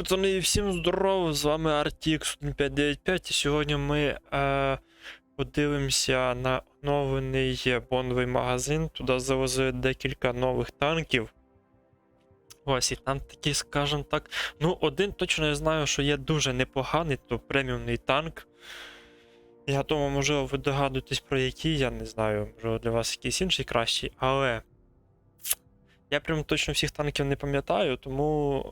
Пацани, всім здорово, з вами RTX 1595 і сьогодні ми е, подивимося на оновлений боновий магазин. Туди завезли декілька нових танків. Ось, і там такий, скажімо так. Ну, один точно я знаю, що є дуже непоганий, то преміумний танк. Я думаю, можливо, ви догадуєтесь про який, я не знаю, можливо, для вас якийсь інший кращий, але. Я прям точно всіх танків не пам'ятаю, тому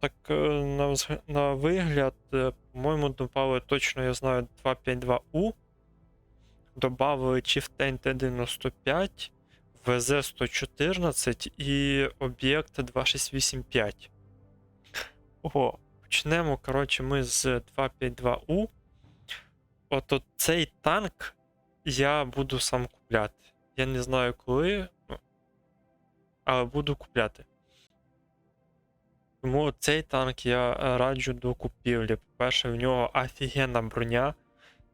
так е, на, на вигляд, е, по-моєму, додали точно, я знаю, 252U. Добавили Chieftain T95, VZ114 і об'єкт 2685. Ого, почнемо, коротше, ми з 252U. От, от цей танк я буду сам купляти. Я не знаю коли, але буду купляти. Тому цей танк я е, раджу до купівлі. По-перше, в нього офігенна броня,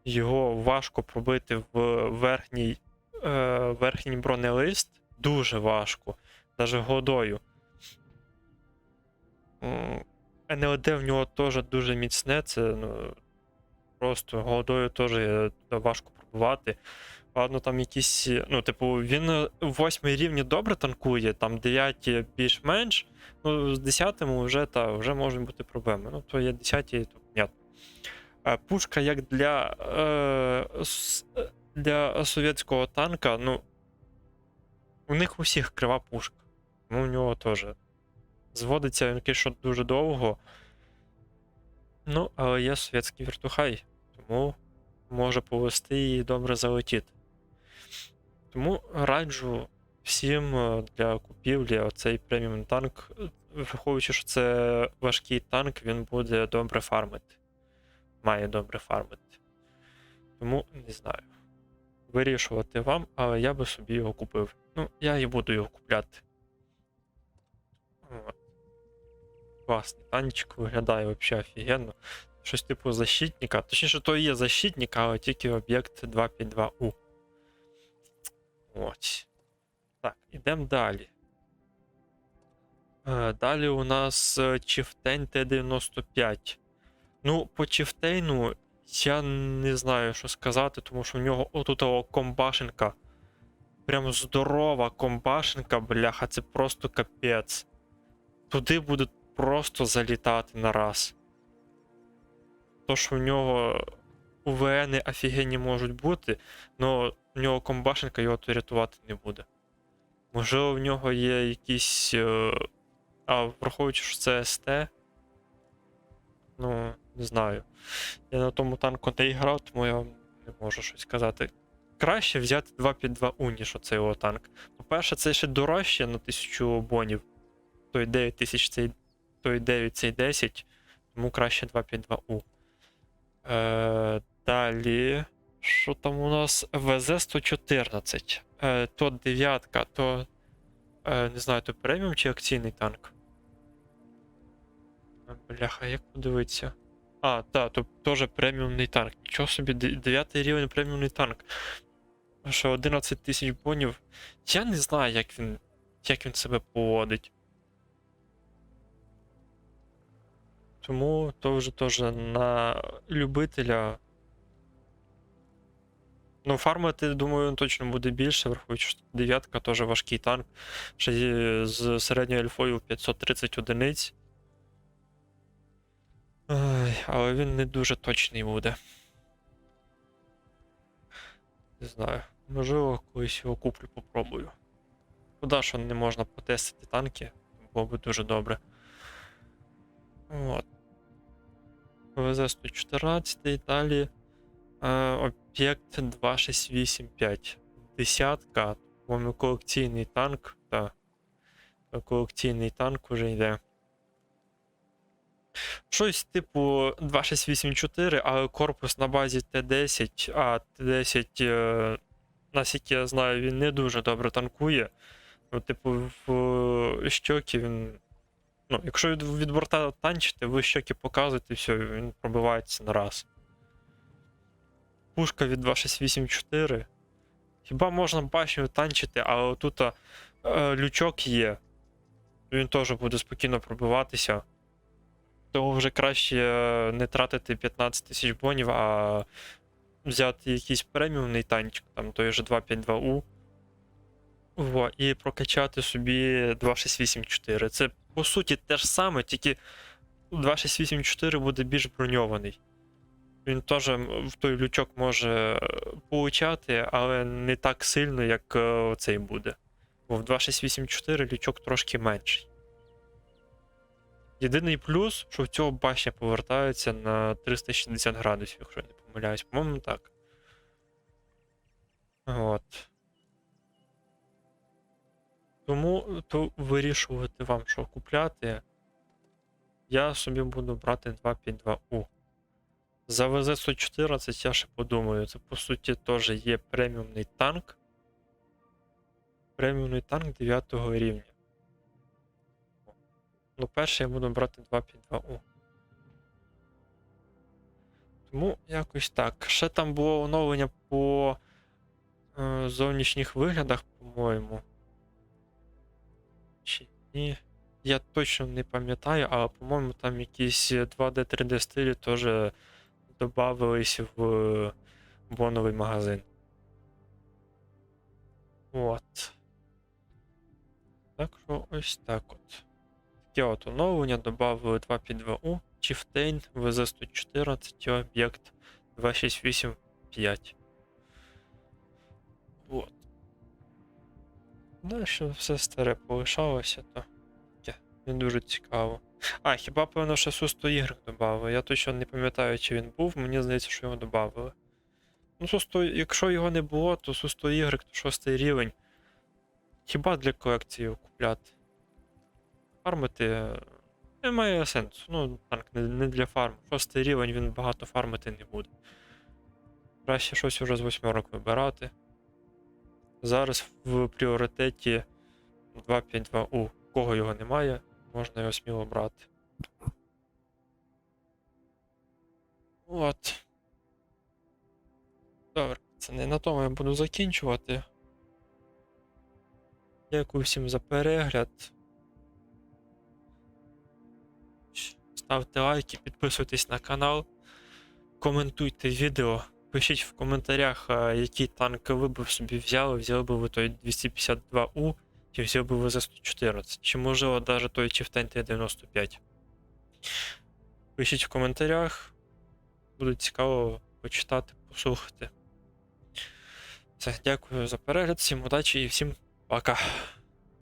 його важко пробити в верхній, е, верхній бронелист. Дуже важко, навіть годою. НЛД в нього теж дуже міцне, це ну, просто годою теж е, важко пробувати. Ладно, там якісь. Ну, типу, він е, в рівні добре танкує, там 9 більш-менш. Ну, з 10 вже, та, вже можуть бути проблеми. Ну, то є 10, то. Е, Пушка як для, е, е, для совєтського танка, ну. У них у всіх крива пушка. Ну, у нього теж. Зводиться він що дуже довго. Ну, але є совєтський віртухай, тому може повести і добре залетіти. Тому раджу всім е, для купівлі оцей преміум танк, враховуючи, що це важкий танк, він буде добре фармити. Має добре фармити. Тому не знаю. Вирішувати вам, але я би собі його купив. Ну, я і буду його купляти. Класний танчик виглядає взагалі офігенно. Щось типу защитника. Точніше, то є защитник, але тільки об'єкт 252U. Ось. Так, ідемо далі. Е, Далі у нас е, Chieftain T95. Ну, по Chieftain я не знаю, що сказати, тому що в нього отут комбашенка. Прям здорова комбашенка, бляха, це просто капець. Туди будуть просто залітати на раз. То, що в нього УВН офігенні можуть бути, але в нього комбашенка його то рятувати не буде. Можливо, в нього є якісь. е, А, враховуючи, що це СТ. Ну, не знаю. Я на тому танку не грав, тому я не можу щось сказати. Краще взяти 252У, ніж оцей його танк. По-перше, це ще дорожче на 1000 бонів. Той 9000, цей, той 9, цей 10. Тому краще 252У. Е, далі. Що там у нас? ВЗ-114. Е, то дев'ятка, то. Е, не знаю, то преміум чи акційний танк. Е, Бляха, як подивитися? А, так, то теж преміумний танк. Нічого собі, 9 рівень преміумний танк. Що 11 тисяч бонів. Я не знаю, як він, як він себе поводить. Тому то вже теж на любителя. Ну, фармити, думаю, він точно буде більше, враховуючи, що дев'ятка теж важкий танк. Ще з середньою альфою 530 одиниць. Ай, але він не дуже точний буде. Не знаю. Можливо, колись його куплю, попробую. Куда що не можна потестити танки, було би дуже добре. От. ВЗ-114 далі. Е, об'єкт 2685. Десятка. По-моєму, колекційний танк. Так. Колекційний танк уже йде. Щось типу 2684, але корпус на базі Т10, а Т10, е, наскільки я знаю, він не дуже добре танкує. Ну, типу, в щоки він. Ну, якщо від, від борта танчити, ви щоки показуєте, і все, він пробивається на раз. Пушка від 2684. Хіба можна башню танчити, але тут е, лючок є. Він теж буде спокійно пробиватися. Того вже краще е, не тратити 15 тисяч бонів, а взяти якийсь преміумний танчик, там той же 252U. Во, і прокачати собі 2684. Це по суті те ж саме, тільки 2684 буде більш броньований. Він теж в той лючок може е, получати, але не так сильно, як е, цей буде. Бо в 2684 лючок трошки менший. Єдиний плюс, що в цього башня повертається на 360 градусів, якщо я не помиляюсь. По-моєму, так. От. Тому то вирішувати вам, що купляти. Я собі буду брати 252U. За ВЗ-114 я ще подумаю, це по суті теж є преміумний танк. Преміумний танк 9 рівня. Ну, перше я буду брати 252U. Тому якось так. Ще там було оновлення по е, зовнішніх виглядах, по-моєму. Ні? Я точно не пам'ятаю, але, по-моєму, там якісь 2D 3D стилі теж додавались в боновий магазин. От. Так що ось так от. Таке от оновлення додали 252U, Chieftain, VZ114 об'єкт 2685. От. Далі все старе полишалося, то таке не дуже цікаво. А, хіба певно, ще Су-100 ігр додали. Я точно не пам'ятаю, чи він був, мені здається, що його додали. Ну, Су-100, якщо його не було, то Су-100 ігр, то шостий рівень. Хіба для колекції купляти? Фармити е, немає сенсу. Ну, танк не, не для фарму. Шостий рівень він багато фармити не буде. Краще щось уже з восьмерок вибирати. Зараз в пріоритеті 252U. Кого його немає, можна його сміло брати. От. Добре, це не на тому я буду закінчувати. Дякую всім за перегляд. Ставте лайки, підписуйтесь на канал, коментуйте відео, пишіть в коментарях, який танк ви б собі взяли, взяли б ви той 252U, чи взяли б ви за 114, чи можливо навіть той Chieftain T95. Пишіть в коментарях, буде цікаво почитати, послухати. Все, дякую за перегляд, всім удачі і всім пока.